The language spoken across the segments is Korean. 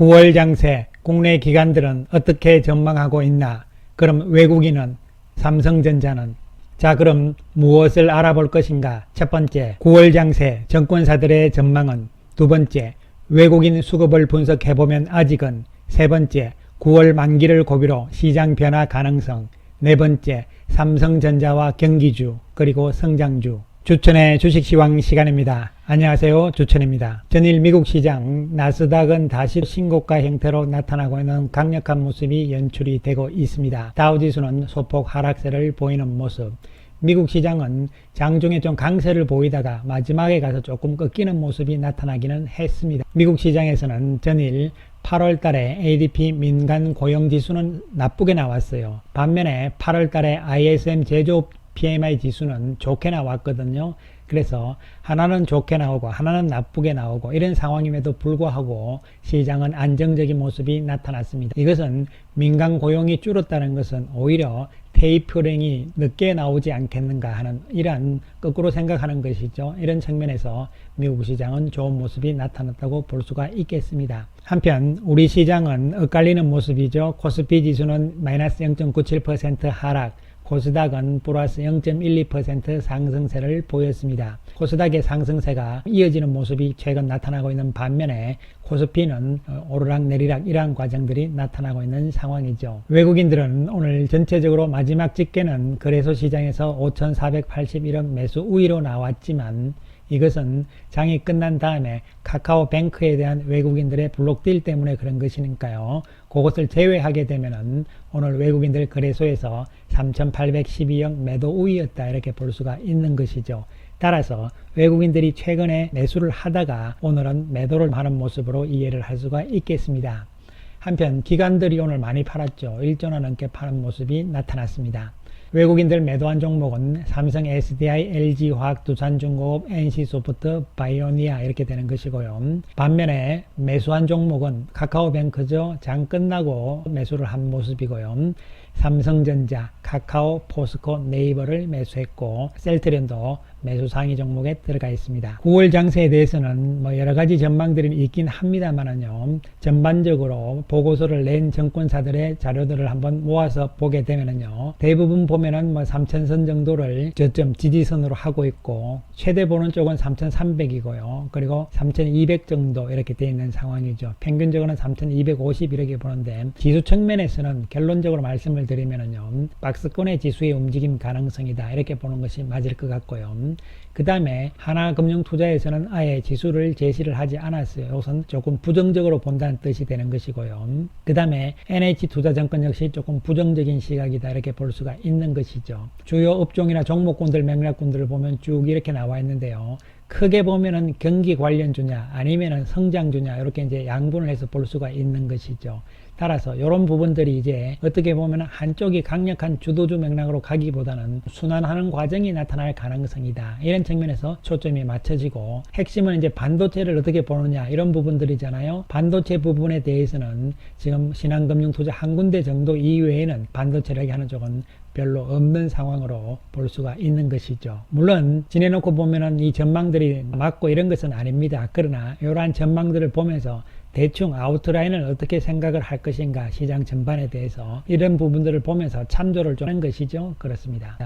9월 장세 국내 기관들은 어떻게 전망하고 있나? 그럼 외국인은 삼성전자는? 자 그럼 무엇을 알아볼 것인가? 첫 번째 9월 장세 정권사들의 전망은? 두 번째 외국인 수급을 분석해보면 아직은? 세 번째 9월 만기를 고비로 시장 변화 가능성? 네 번째 삼성전자와 경기주 그리고 성장주 주천의 주식시황 시간입니다. 안녕하세요. 주천입니다. 전일 미국 시장 나스닥은 다시 신고가 형태로 나타나고 있는 강력한 모습이 연출이 되고 있습니다. 다우지수는 소폭 하락세를 보이는 모습. 미국 시장은 장중에 좀 강세를 보이다가 마지막에 가서 조금 꺾이는 모습이 나타나기는 했습니다. 미국 시장에서는 전일 8월 달에 ADP 민간 고용 지수는 나쁘게 나왔어요. 반면에 8월 달에 ISM 제조업 PMI 지수는 좋게 나왔거든요. 그래서 하나는 좋게 나오고 하나는 나쁘게 나오고 이런 상황임에도 불구하고 시장은 안정적인 모습이 나타났습니다. 이것은 민간 고용이 줄었다는 것은 오히려 테이퍼링이 늦게 나오지 않겠는가 하는 이러한 거꾸로 생각하는 것이죠. 이런 측면에서 미국 시장은 좋은 모습이 나타났다고 볼 수가 있겠습니다. 한편 우리 시장은 엇갈리는 모습이죠. 코스피 지수는 마이너스 0.97% 하락, 코스닥은 플러스 0.12% 상승세를 보였습니다. 코스닥의 상승세가 이어지는 모습이 최근 나타나고 있는 반면에 코스피는 어, 오르락 내리락 이러한 과정들이 나타나고 있는 상황이죠. 외국인들은 오늘 전체적으로 마지막 집계는 거래소 시장에서 5,481억 매수 우위로 나왔지만 이것은 장이 끝난 다음에 카카오뱅크에 대한 외국인들의 블록딜 때문에 그런 것이니까요. 그것을 제외하게 되면은 오늘 외국인들 거래소에서 3,812억 매도 우위였다 이렇게 볼 수가 있는 것이죠. 따라서 외국인들이 최근에 매수를 하다가 오늘은 매도를 하는 모습으로 이해를 할 수가 있겠습니다. 한편 기관들이 오늘 많이 팔았죠. 1조나 넘게 파는 모습이 나타났습니다. 외국인들 매도한 종목은 삼성 SDI, LG화학, 두산중공업, NC소프트, 바이오니아 이렇게 되는 것이고요. 반면에 매수한 종목은 카카오뱅크죠. 장 끝나고 매수를 한 모습이고요. 삼성전자, 카카오, 포스코, 네이버를 매수했고 셀트리온도 매수 상위 종목에 들어가 있습니다. 9월 장세에 대해서는 뭐 여러 가지 전망들이 있긴 합니다만은요. 전반적으로 보고서를 낸 정권사들의 자료들을 한번 모아서 보게 되면은요. 대부분 보면은 뭐 3,000선 정도를 저점 지지선으로 하고 있고 최대 보는 쪽은 3,300이고요. 그리고 3,200 정도 이렇게 되어 있는 상황이죠. 평균적으로는 3,250 이렇게 보는데 지수 측면에서는 결론적으로 말씀을 드리면은요. 박스권의 지수의 움직임 가능성이다. 이렇게 보는 것이 맞을 것 같고요. 그 다음에 하나금융투자에서는 아예 지수를 제시를 하지 않았어요. 이것은 조금 부정적으로 본다는 뜻이 되는 것이고요. 그 다음에 NH투자증권 역시 조금 부정적인 시각이다 이렇게 볼 수가 있는 것이죠. 주요 업종이나 종목군들 맥락군들을 보면 쭉 이렇게 나와 있는데요. 크게 보면은 경기 관련주냐 아니면은 성장주냐 이렇게 이제 양분을 해서 볼 수가 있는 것이죠. 따라서 이런 부분들이 이제 어떻게 보면 한쪽이 강력한 주도주 맥락으로 가기보다는 순환하는 과정이 나타날 가능성이다. 이런 측면에서 초점이 맞춰지고 핵심은 이제 반도체를 어떻게 보느냐 이런 부분들이잖아요. 반도체 부분에 대해서는 지금 신한금융투자 한 군데 정도 이외에는 반도체를 하는 쪽은 별로 없는 상황으로 볼 수가 있는 것이죠. 물론 지내놓고 보면은 이 전망들이 맞고 이런 것은 아닙니다. 그러나 이러한 전망들을 보면서 대충 아웃라인을 어떻게 생각을 할 것인가 시장 전반에 대해서 이런 부분들을 보면서 참조를 좀 하는 것이죠. 그렇습니다.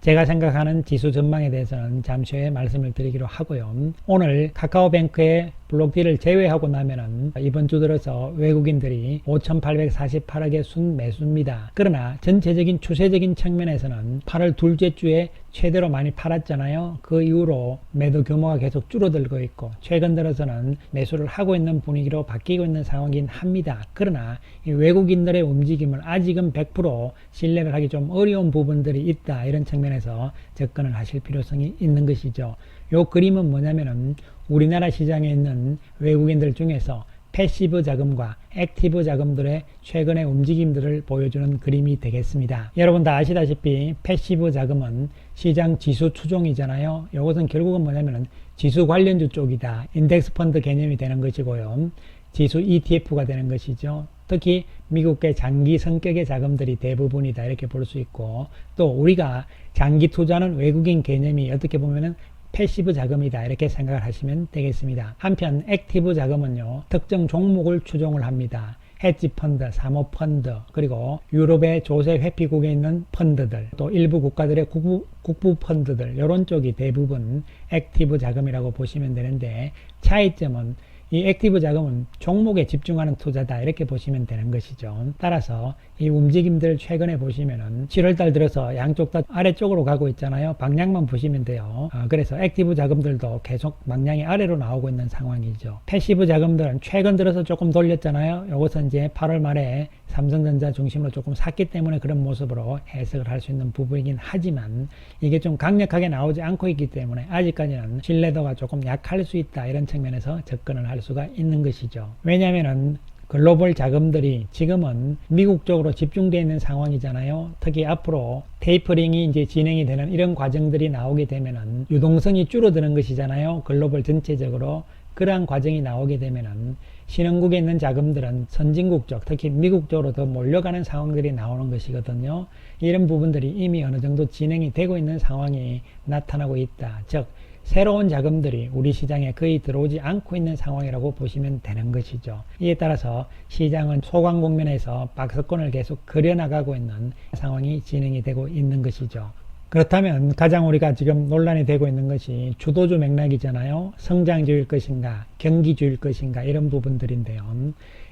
제가 생각하는 지수 전망에 대해서는 잠시 후에 말씀을 드리기로 하고요. 오늘 카카오뱅크의 블록딜을 제외하고 나면은 이번 주 들어서 외국인들이 5,848억의 순매수입니다. 그러나 전체적인 추세적인 측면에서는 8월 둘째 주에 최대로 많이 팔았잖아요. 그 이후로 매도 규모가 계속 줄어들고 있고 최근 들어서는 매수를 하고 있는 분위기로 바뀌고 있는 상황이긴 합니다. 그러나 외국인들의 움직임을 아직은 100% 신뢰를 하기 좀 어려운 부분들이 있다. 이런 측면에서 접근을 하실 필요성이 있는 것이죠. 요 그림은 뭐냐면은 우리나라 시장에 있는 외국인들 중에서 패시브 자금과 액티브 자금들의 최근의 움직임들을 보여주는 그림이 되겠습니다. 여러분 다 아시다시피 패시브 자금은 시장 지수 추종이잖아요. 이것은 결국은 뭐냐면은 지수 관련주 쪽이다. 인덱스 펀드 개념이 되는 것이고요. 지수 ETF가 되는 것이죠. 특히 미국의 장기 성격의 자금들이 대부분이다 이렇게 볼 수 있고 또 우리가 장기 투자는 외국인 개념이 어떻게 보면은 패시브 자금이다 이렇게 생각을 하시면 되겠습니다. 한편 액티브 자금은요 특정 종목을 추종을 합니다. 헤지 펀드, 사모 펀드, 그리고 유럽의 조세 회피국에 있는 펀드들, 또 일부 국가들의 국부, 국부 펀드들, 이런 쪽이 대부분 액티브 자금이라고 보시면 되는데 차이점은 이 액티브 자금은 종목에 집중하는 투자다 이렇게 보시면 되는 것이죠. 따라서 이 움직임들 최근에 보시면은 7월달 들어서 양쪽 다 아래쪽으로 가고 있잖아요. 방향만 보시면 돼요. 어, 그래서 액티브 자금들도 계속 방향이 아래로 나오고 있는 상황이죠. 패시브 자금들은 최근 들어서 조금 돌렸잖아요. 이것은 이제 8월 말에 삼성전자 중심으로 조금 샀기 때문에 그런 모습으로 해석을 할 수 있는 부분이긴 하지만 이게 좀 강력하게 나오지 않고 있기 때문에 아직까지는 신뢰도가 조금 약할 수 있다 이런 측면에서 접근을 할 수가 있는 것이죠. 왜냐하면은 글로벌 자금들이 지금은 미국 쪽으로 집중되어 있는 상황이잖아요. 특히 앞으로 테이퍼링이 이제 진행이 되는 이런 과정들이 나오게 되면은 유동성이 줄어드는 것이잖아요. 글로벌 전체적으로 그러한 과정이 나오게 되면은 신흥국에 있는 자금들은 선진국 쪽, 특히 미국 쪽으로 더 몰려가는 상황들이 나오는 것이거든요. 이런 부분들이 이미 어느 정도 진행이 되고 있는 상황이 나타나고 있다. 즉, 새로운 자금들이 우리 시장에 거의 들어오지 않고 있는 상황이라고 보시면 되는 것이죠. 이에 따라서 시장은 소강 국면에서 박스권을 계속 그려나가고 있는 상황이 진행이 되고 있는 것이죠. 그렇다면 가장 우리가 지금 논란이 되고 있는 것이 주도주 맥락이잖아요. 성장주일 것인가, 경기주일 것인가 이런 부분들인데요.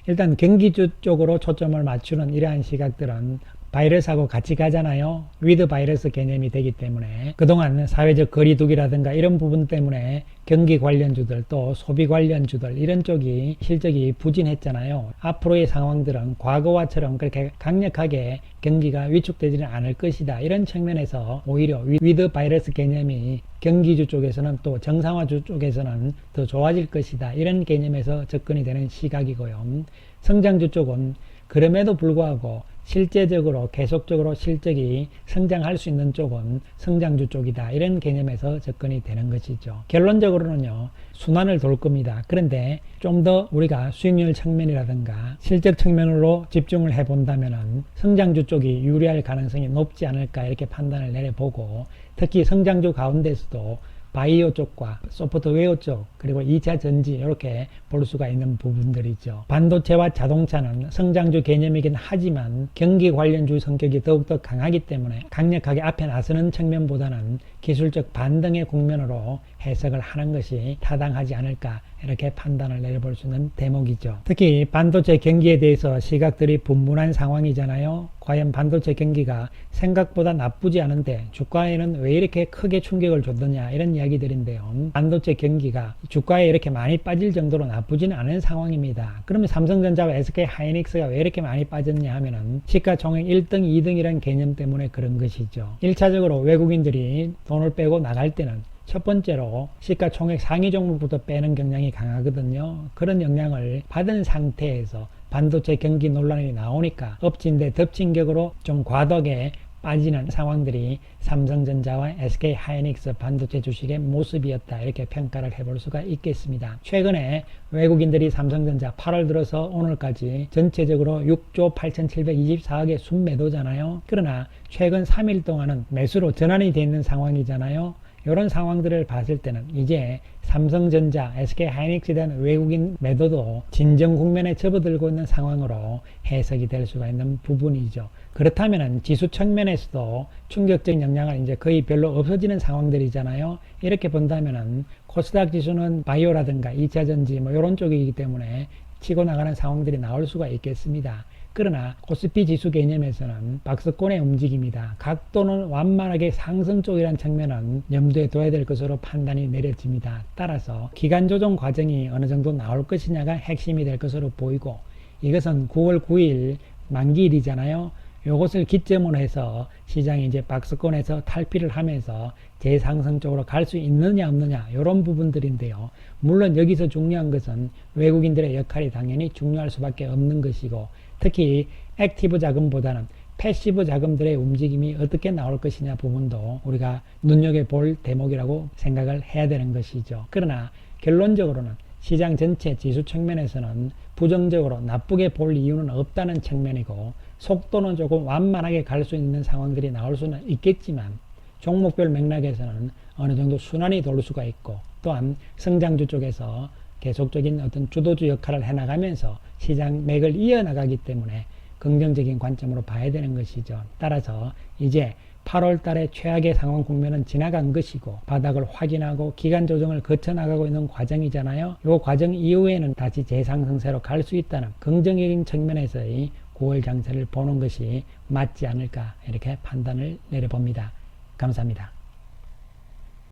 일단 경기주 쪽으로 초점을 맞추는 이러한 시각들은 바이러스하고 같이 가잖아요. 위드 바이러스 개념이 되기 때문에 그동안 사회적 거리두기라든가 이런 부분 때문에 경기 관련주들 또 소비 관련주들 이런 쪽이 실적이 부진했잖아요. 앞으로의 상황들은 과거와처럼 그렇게 강력하게 경기가 위축되지는 않을 것이다. 이런 측면에서 오히려 위드 바이러스 개념이 경기주 쪽에서는 또 정상화주 쪽에서는 더 좋아질 것이다. 이런 개념에서 접근이 되는 시각이고요. 성장주 쪽은 그럼에도 불구하고 실제적으로 계속적으로 실적이 성장할 수 있는 쪽은 성장주 쪽이다. 이런 개념에서 접근이 되는 것이죠. 결론적으로는요. 순환을 돌 겁니다. 그런데 좀 더 우리가 수익률 측면이라든가 실적 측면으로 집중을 해 본다면은 성장주 쪽이 유리할 가능성이 높지 않을까 이렇게 판단을 내려보고 특히 성장주 가운데서도 바이오 쪽과 소프트웨어 쪽 그리고 2차 전지 이렇게 볼 수가 있는 부분들이죠. 반도체와 자동차는 성장주 개념이긴 하지만 경기 관련주 성격이 더욱더 강하기 때문에 강력하게 앞에 나서는 측면보다는 기술적 반등의 국면으로 해석을 하는 것이 타당하지 않을까 이렇게 판단을 내려볼 수 있는 대목이죠. 특히 반도체 경기에 대해서 시각들이 분분한 상황이잖아요. 과연 반도체 경기가 생각보다 나쁘지 않은데 주가에는 왜 이렇게 크게 충격을 줬느냐 이런 이야기들인데요. 반도체 경기가 주가에 이렇게 많이 빠질 정도로 나쁘지는 않은 상황입니다. 그러면 삼성전자와 SK 하이닉스가 왜 이렇게 많이 빠졌냐 하면은 시가총액 1등, 2등이라는 개념 때문에 그런 것이죠. 1차적으로 외국인들이 돈을 빼고 나갈 때는 첫 번째로 시가총액 상위 종목부터 빼는 경향이 강하거든요. 그런 영향을 받은 상태에서 반도체 경기 논란이 나오니까 엎친 데 덮친 격으로 좀 과도하게 빠지는 상황들이 삼성전자와 SK 하이닉스 반도체 주식의 모습이었다 이렇게 평가를 해볼 수가 있겠습니다. 최근에 외국인들이 삼성전자 8월 들어서 오늘까지 전체적으로 6조 8,724억의 순매도잖아요. 그러나 최근 3일 동안은 매수로 전환이 되어 있는 상황이잖아요. 이런 상황들을 봤을 때는 이제 삼성전자, SK 하이닉스에 대한 외국인 매도도 진정 국면에 접어들고 있는 상황으로 해석이 될 수가 있는 부분이죠. 그렇다면 지수 측면에서도 충격적인 영향을 이제 거의 별로 없어지는 상황들이잖아요. 이렇게 본다면은 코스닥 지수는 바이오라든가 2차전지 뭐 이런 쪽이기 때문에 치고 나가는 상황들이 나올 수가 있겠습니다. 그러나 코스피 지수 개념에서는 박스권의 움직임이다. 각도는 완만하게 상승 쪽이라는 측면은 염두에 둬야 될 것으로 판단이 내려집니다. 따라서 기간 조정 과정이 어느 정도 나올 것이냐가 핵심이 될 것으로 보이고 이것은 9월 9일 만기일이잖아요. 이것을 기점으로 해서 시장이 이제 박스권에서 탈피를 하면서 재상승 쪽으로 갈 수 있느냐 없느냐 이런 부분들인데요. 물론 여기서 중요한 것은 외국인들의 역할이 당연히 중요할 수밖에 없는 것이고 특히 액티브 자금보다는 패시브 자금들의 움직임이 어떻게 나올 것이냐 부분도 우리가 눈여겨볼 대목이라고 생각을 해야 되는 것이죠. 그러나 결론적으로는 시장 전체 지수 측면에서는 부정적으로 나쁘게 볼 이유는 없다는 측면이고 속도는 조금 완만하게 갈 수 있는 상황들이 나올 수는 있겠지만 종목별 맥락에서는 어느 정도 순환이 돌 수가 있고 또한 성장주 쪽에서 계속적인 어떤 주도주 역할을 해나가면서 시장 맥을 이어나가기 때문에 긍정적인 관점으로 봐야 되는 것이죠. 따라서 이제 8월 달에 최악의 상황 국면은 지나간 것이고 바닥을 확인하고 기간 조정을 거쳐 나가고 있는 과정이잖아요. 이 과정 이후에는 다시 재상승세로 갈 수 있다는 긍정적인 측면에서의 9월 장세를 보는 것이 맞지 않을까 이렇게 판단을 내려봅니다. 감사합니다.